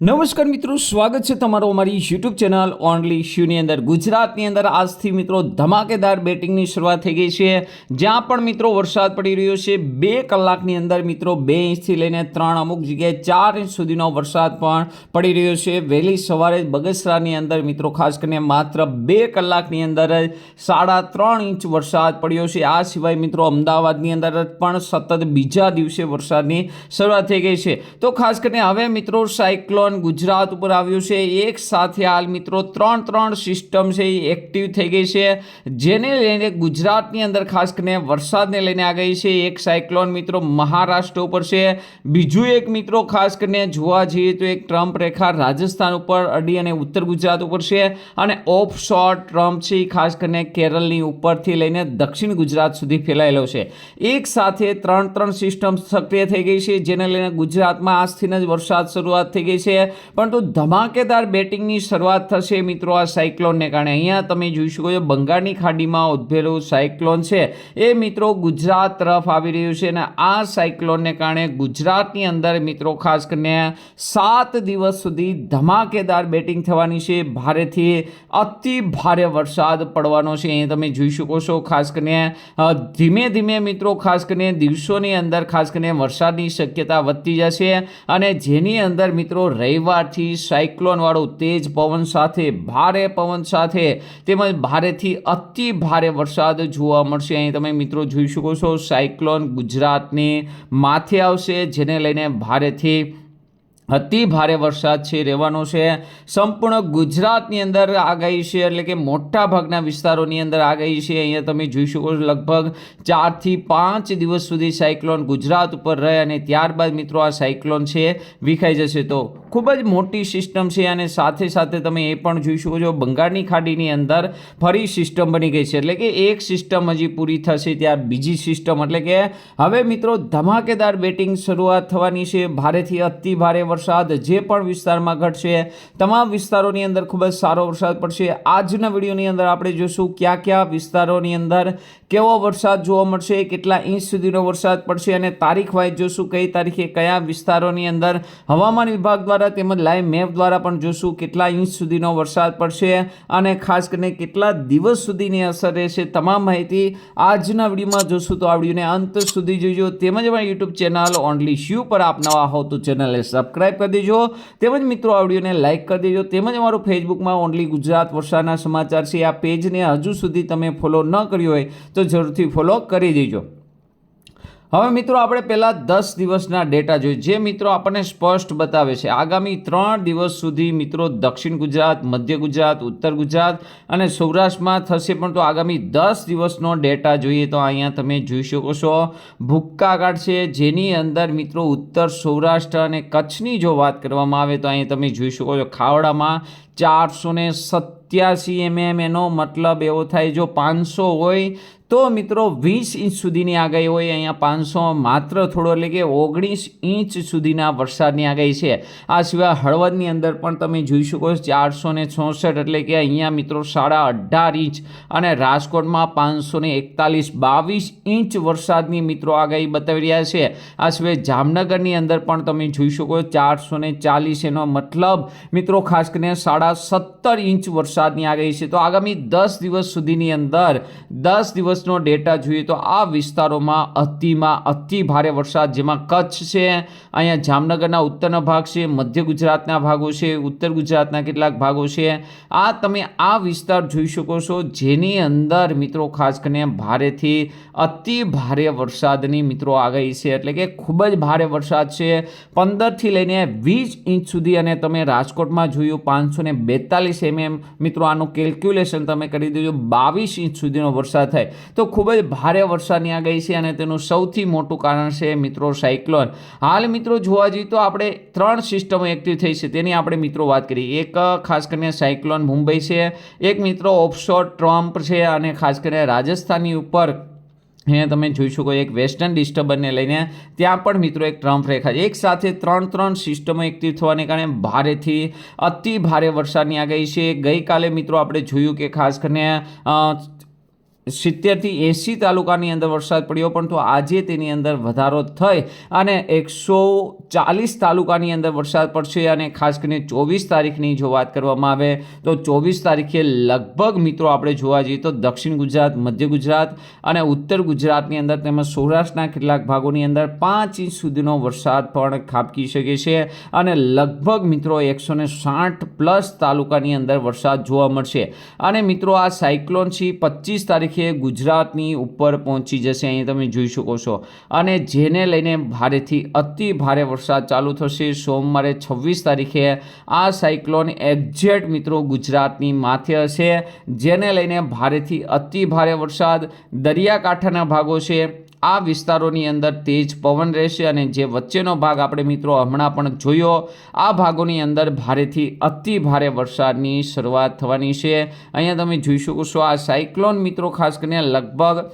નમસ્કાર મિત્રો, સ્વાગત છે તમારો અમારી યુટ્યુબ ચેનલ ઓનલી શ્યુની અંદર. ગુજરાતની અંદર આજથી મિત્રો ધમાકેદાર બેટિંગની શરૂઆત થઈ ગઈ છે. જ્યાં પણ મિત્રો વરસાદ પડી રહ્યો છે, બે કલાકની અંદર મિત્રો બે ઇંચથી લઈને ત્રણ અમુક જગ્યાએ ચાર ઇંચ સુધીનો વરસાદ પણ પડી રહ્યો છે. વહેલી સવારે બગસરાની અંદર મિત્રો, ખાસ કરીને માત્ર બે કલાકની અંદર જ સાડા ત્રણ ઇંચ વરસાદ પડ્યો છે. આ સિવાય મિત્રો અમદાવાદની અંદર પણ સતત બીજા દિવસે વરસાદની શરૂઆત થઈ ગઈ છે. તો ખાસ કરીને હવે મિત્રો, સાયક્લોન ગુજરાત ઉપર આવ્યું છે. એક સાથે હાલ મિત્રો ત્રણ ત્રણ સિસ્ટમ છે, એ એક્ટિવ થઈ ગઈ છે. જેને લઈને ગુજરાતની અંદર ખાસ કરીને વરસાદને લઈને આ ગઈ છે. એક સાયક્લોન મિત્રો મહારાષ્ટ્ર ઉપર છે. બીજું એક મિત્રો ખાસ કરીને જોવા જઈએ તો એક ટ્રમ્પ રેખા રાજસ્થાન ઉપર અડી અને ઉત્તર ગુજરાત ઉપર છે અને ઓફ શોર્ટ ટ્રમ્પ છે એ ખાસ કરીને કેરળની ઉપરથી લઈને દક્ષિણ ગુજરાત સુધી ફેલાયેલો છે. એક સાથે ત્રણ ત્રણ સિસ્ટમ સક્રિય થઈ ગઈ છે. જેને લઈને ગુજરાતમાં આજથી જ વરસાદ શરૂઆત થઈ ગઈ છે. પરંતુ ધમાકેદાર બેટિંગની શરૂઆત થશે. મિત્રો, આ સાયક્લોનને કારણે અહીંયા તમે જોઈ શકો છો, બંગાળની ખાડીમાં ઉદ્ભવેલું સાયક્લોન છે. એ મિત્રો ગુજરાત તરફ આવી રહ્યું છે અને આ સાયક્લોનને કારણે ગુજરાતની અંદર મિત્રો, ખાસ કરીને સાત દિવસ સુધી ધમાકેદાર બેટિંગ થવાની છે. ભારેથી અતિ ભારે વરસાદ પડવાનો છે. અહીં તમે જોઈ શકો છો, ખાસ કરીને ધીમે ધીમે મિત્રો, ખાસ કરીને દિવસોની અંદર ખાસ કરીને વરસાદની શક્યતા વધતી જશે અને જેની અંદર મિત્રો રવિવારથી સાયક્લોનવાળું તેજ પવન સાથે, ભારે પવન સાથે તેમજ ભારેથી અતિ ભારે વરસાદ જોવા મળશે. અહીં તમે મિત્રો જોઈ શકો છો, સાયક્લોન ગુજરાતની માથે આવશે, જેને લઈને ભારેથી અતિ ભારે વરસાદ છે, રહેવાનો છે. સંપૂર્ણ ગુજરાતની અંદર આગાહી છે, એટલે કે મોટા ભાગના વિસ્તારોની અંદર આગાહી છે. અહીંયા તમે જોઈ શકો છો, લગભગ ચારથી પાંચ દિવસ સુધી સાયક્લોન ગુજરાત ઉપર રહે અને ત્યારબાદ મિત્રો આ સાયક્લોન છે, વિખાઈ જશે. તો ખૂબ જ મોટી સિસ્ટમ છે અને સાથે સાથે તમે એ પણ જોઈ શકો છો, બંગાળની ખાડીની અંદર ફરી સિસ્ટમ બની ગઈ છે. એટલે કે એક સિસ્ટમ હજી પૂરી થશે ત્યાર બીજી સિસ્ટમ. એટલે કે હવે મિત્રો ધમાકેદાર બેટિંગ શરૂઆત થવાની છે. ભારેથી અતિ ભારે વરસાદ જે પણ વિસ્તારમાં ઘટશે, તમામ વિસ્તારોની અંદર ખૂબ જ સારો વરસાદ પડશે. આજના વિડીયોની અંદર આપણે જોશું કયા કયા વિસ્તારોની અંદર કેવો વરસાદ જોવા મળશે, કેટલા ઇંચ સુધીનો વરસાદ પડશે અને તારીખ વાઇઝ જોશું કઈ તારીખે કયા વિસ્તારોની અંદર હવામાન વિભાગ દ્વારા તેમજ લાઈવ મેપ દ્વારા પણ જોશું કેટલા ઇંચ સુધીનો વરસાદ પડશે અને ખાસ કરીને કેટલા દિવસ સુધીની અસર રહેશે, તમામ માહિતી આજના વિડીયોમાં જોશું. તો આ વિડીયોને અંત સુધી જોજો. તેમજ અમારી યુટ્યુબ ચેનલ ઓનલી શ્યુ પર આપ નવા હો તો ચેનલને સબસ્ક્રાઇબ કરી દેજો. તેમજ મિત્રો, આ વિડીયોને લાઇક કરી દેજો. તેમજ અમારું ફેસબુકમાં ઓનલી ગુજરાત વરસાદના સમાચાર છે. આ પેજને હજુ સુધી તમે ફોલો ન કર્યો હોય તો જરૂરથી ફોલો કરી દેજો. હવે મિત્રો આપણે પહેલાં દસ દિવસના ડેટા જોઈએ. જે મિત્રો આપણને સ્પષ્ટ બતાવે છે, આગામી ત્રણ દિવસ સુધી મિત્રો દક્ષિણ ગુજરાત, મધ્ય ગુજરાત, ઉત્તર ગુજરાત અને સૌરાષ્ટ્રમાં થશે. પણ તો આગામી દસ દિવસનો ડેટા જોઈએ તો અહીંયા તમે જોઈ શકો છો. ભૂક્કા છે, જેની અંદર મિત્રો ઉત્તર સૌરાષ્ટ્ર અને કચ્છની જો વાત કરવામાં આવે તો અહીંયા તમે જોઈ શકો છો ખાવડામાં ચારસો ને સત્યાસી એમએમ એનો મતલબ એવો થાય, જો પાંચસો હોય તો મિત્રો વીસ ઇંચ સુધીની આગાહી હોય, અહીંયા પાંચસો માત્ર થોડો, એટલે કે ઓગણીસ ઇંચ સુધીના વરસાદની આગાહી છે. આ સિવાય હળવદની અંદર પણ તમે જોઈ શકો છો, ચારસો ને ચોસઠ એટલે કે અહીંયા મિત્રો સાડા અઢાર ઇંચ અને રાજકોટમાં પાંચસો ને એકતાલીસ બાવીસ ઇંચ વરસાદની મિત્રો આગાહી બતાવી રહ્યા છે. આ સિવાય જામનગરની અંદર પણ તમે જોઈ શકો છો, ચારસો ને ચાલીસ એનો મતલબ મિત્રો ખાસ કરીને સાડા સત્તર ઇંચ વરસાદની આગાહી છે. તો આગામી દસ દિવસ સુધીની અંદર, દસ દિવસનો ડેટા જોઈએ તો આ વિસ્તારોમાં અતિમાં અતિ ભારે વરસાદ, જેમાં કચ્છ છે, અહીંયા જામનગરના ઉત્તરનો ભાગ છે, મધ્ય ગુજરાતના ભાગો છે, ઉત્તર ગુજરાતના કેટલાક ભાગો છે. આ તમે આ વિસ્તાર જોઈ શકો છો, જેની અંદર મિત્રો ખાસ કરીને ભારેથી અતિ ભારે વરસાદની મિત્રો આગાહી છે. એટલે કે ખૂબ જ ભારે વરસાદ છે. પંદરથી લઈને વીસ ઇંચ સુધી અને તમે રાજકોટમાં જોયું પાંચસો ને બેતાલીસ એમએમ મિત્રો આનું કેલ્ક્યુલેશન તમે કરી દેજો, બાવીસ ઇંચ સુધીનો વરસાદ થાય. તો ખૂબ જ ભારે વરસાદની આગાહી છે અને તેનું સૌથી મોટું કારણ છે મિત્રો સાયક્લોન. હાલ મિત્રો જોવા જઈએ તો આપણે ત્રણ સિસ્ટમો એક્ટિવ થઈ છે, તેની આપણે મિત્રો વાત કરીએ. એક ખાસ કરીને સાયક્લોન મુંબઈ છે. એક મિત્રો ઓફશોર ટ્રમ્પ છે અને ખાસ કરીને રાજસ્થાનની ઉપર અહીંયા તમે જોઈ શકો એક વેસ્ટર્ન ડિસ્ટર્બન્સને લઈને ત્યાં પણ મિત્રો એક ટ્રમ્પ રેખા છે. એક સાથે ત્રણ ત્રણ સિસ્ટમો એક્ટિવ થવાને કારણે ભારેથી અતિ ભારે વરસાદની આગાહી છે. ગઈકાલે મિત્રો આપણે જોયું કે ખાસ કરીને સિત્તેરથી એંસી તાલુકાની અંદર વરસાદ પડ્યો પણ તો આજે તેની અંદર વધારો થઈ અને એકસો ચાલીસ તાલુકાની અંદર વરસાદ પડશે અને ખાસ કરીને ચોવીસ તારીખની જો વાત કરવામાં આવે તો ચોવીસ તારીખે લગભગ મિત્રો આપણે જોવા જઈએ તો દક્ષિણ ગુજરાત, મધ્ય ગુજરાત અને ઉત્તર ગુજરાતની અંદર તેમજ સૌરાષ્ટ્રના કેટલાક ભાગોની અંદર પાંચ ઇંચ સુધીનો વરસાદ પણ ખાબકી શકે છે અને લગભગ મિત્રો એકસો ને સાઠ પ્લસ તાલુકાની અંદર વરસાદ જોવા મળશે. અને મિત્રો આ સાયક્લોન છે, પચીસ તારીખે ગુજરાતની ઉપર પહોંચી જશે, અહીં તમે જોઈ શકો છો. અને જેને લઈને ભારેથી અતિ ભારે વરસાદ ચાલુ થશે, સોમવારે છવ્વીસ તારીખે આ સાયક્લોન એક્ઝેક્ટ મિત્રો ગુજરાતની માથે હશે, જેને લઈને ભારેથી અતિ ભારે વરસાદ દરિયાકાંઠાના ભાગો છે. આ વિસ્તારોની અંદર તેજ પવન રહેશે અને જે વચ્ચેનો ભાગ આપણે મિત્રો હમણાં પણ જોયો, આ ભાગોની અંદર ભારેથી અતિ ભારે વરસાદની શરૂઆત થવાની છે. અહીંયા તમે જોઈ શકો છો આ સાયક્લોન મિત્રો ખાસ કરીને લગભગ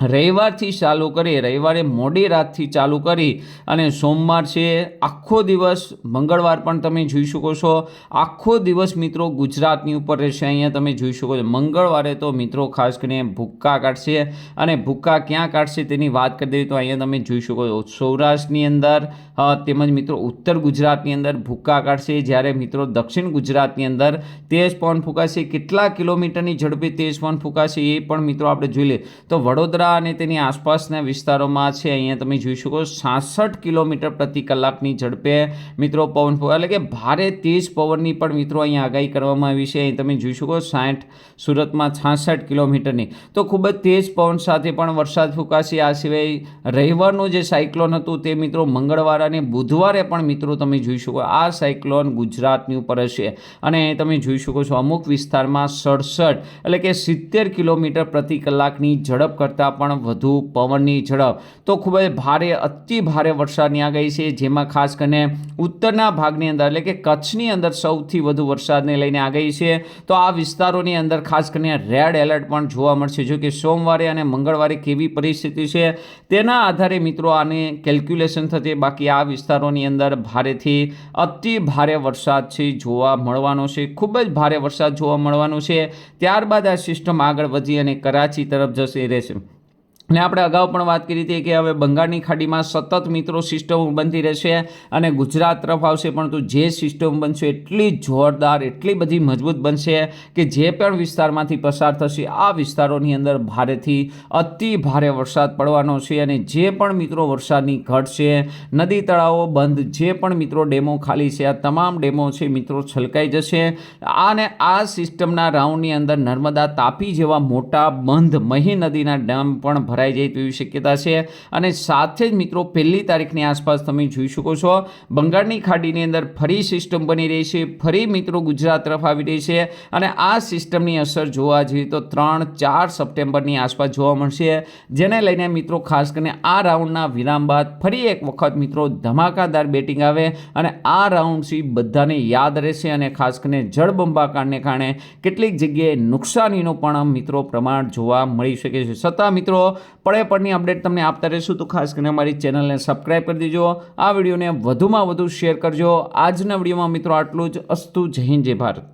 રવિવારથી ચાલુ કરી, રવિવારે મોડી રાતથી ચાલુ કરી અને સોમવાર છે આખો દિવસ, મંગળવાર પણ તમે જોઈ શકો છો. આખો દિવસ મિત્રો ગુજરાતની ઉપર રહેશે, અહીંયા તમે જોઈ શકો છો. મંગળવારે તો મિત્રો ખાસ કરીને ભૂક્કા કાઢશે અને ભૂક્કા ક્યાં કાઢશે તેની વાત કરી દઈએ તો અહીંયા તમે જોઈ શકો છો. સૌરાષ્ટ્રની અંદર તેમજ મિત્રો ઉત્તર ગુજરાતની અંદર ભૂક્કા કાઢશે. જ્યારે મિત્રો દક્ષિણ ગુજરાતની અંદર તેજ પવન ફૂંકાશે. કેટલા કિલોમીટરની ઝડપે તેજ પવન ફૂંકાશે એ પણ મિત્રો આપણે જોઈ લઈએ. તો વડોદરા અને તેની આસપાસના વિસ્તારોમાં છે. અહીંયા તમે જોઈ શકો છાસઠ કિલોમીટર પ્રતિ કલાકની ઝડપે મિત્રો પવન એટલે કે ભારે તેજ પવનની પણ મિત્રો અહીંયા આગાહી કરવામાં આવી છે. અહીં તમે જોઈ શકો સાઠ સુરતમાં છાસઠ કિલોમીટરની. તો ખૂબ જ તેજ પવન સાથે પણ વરસાદ ફૂંકાશે. આ સિવાય રવિવારનું જે સાયક્લોન હતું તે મિત્રો મંગળવાર અને બુધવારે પણ મિત્રો તમે જોઈ શકો આ સાયક્લોન ગુજરાતની ઉપર હશે. અને તમે જોઈ શકો છો અમુક વિસ્તારમાં સડસઠ એટલે કે સિત્તેર કિલોમીટર પ્રતિ કલાકની ઝડપ કરતાં પણ વધુ પવનની ઝડપ. તો ખૂબ જ ભારે, અતિ ભારે વરસાદની આગાહી છે, જેમાં ખાસ કરીને ઉત્તરના ભાગની અંદર, એટલે કે કચ્છની અંદર સૌથી વધુ વરસાદને લઈને આગાહી છે. તો આ વિસ્તારોની અંદર ખાસ કરીને રેડ એલર્ટ પણ જોવા મળશે. જો કે સોમવારે અને મંગળવારે કેવી પરિસ્થિતિ છે તેના આધારે મિત્રો આને કેલ્ક્યુલેશન થતી બાકી આ વિસ્તારોની અંદર ભારેથી અતિ ભારે વરસાદ છે જોવા મળવાનો છે. ખૂબ જ ભારે વરસાદ જોવા મળવાનો છે. ત્યારબાદ આ સિસ્ટમ આગળ વધી અને કરાચી તરફ જશે, રહેશે. અને આપણે અગાઉ પણ વાત કરી હતી કે હવે બંગાળની ખાડીમાં સતત મિત્રો સિસ્ટમ બનતી રહેશે અને ગુજરાત તરફ આવશે, પરંતુ જે સિસ્ટમ બનશે એટલી જોરદાર, એટલી બધી મજબૂત બનશે કે જે પણ વિસ્તારમાંથી પસાર થશે, આ વિસ્તારોની અંદર ભારેથી અતિ ભારે વરસાદ પડવાનો છે અને જે પણ મિત્રો વરસાદની ઘટ છે નદી તળાવો બંધ, જે પણ મિત્રો ડેમો ખાલી છે, આ તમામ ડેમો છે મિત્રો છલકાઈ જશે. અને આ સિસ્ટમના રાઉન્ડની અંદર નર્મદા તાપી જેવા મોટા બંધ મહી નદીના ડેમ પણ ભરાઈ જાય તેવી શક્યતા છે. અને સાથે જ મિત્રો, પહેલી તારીખની આસપાસ તમે જોઈ શકો છો, બંગાળની ખાડીની અંદર ફરી સિસ્ટમ બની રહી છે, ફરી મિત્રો ગુજરાત તરફ આવી રહી છે અને આ સિસ્ટમની અસર જોવા જઈએ તો ત્રણ, ચાર સપ્ટેમ્બરની આસપાસ જોવા મળશે. જેને લઈને મિત્રો, ખાસ કરીને આ રાઉન્ડના વિરામ બાદ ફરી એક વખત મિત્રો ધમાકાદાર બેટિંગ આવે અને આ રાઉન્ડ સી બધાને યાદ રહેશે અને ખાસ કરીને જળબંબાકારને કારણે કેટલીક જગ્યાએ નુકસાનીનો પણ મિત્રો પ્રમાણ જોવા મળી શકે છે. છતાં મિત્રો પડે પડની અપડેટ તમને આપતા રહીશું. તો ખાસ કરીને અમારી ચેનલને સબસ્ક્રાઈબ કરી દેજો. આ વિડીયોને વધુમાં વધુ શેર કરજો. આજના વિડીયોમાં મિત્રો આટલું જ. અસ્તુ જય હિન્દ, જય ભારત.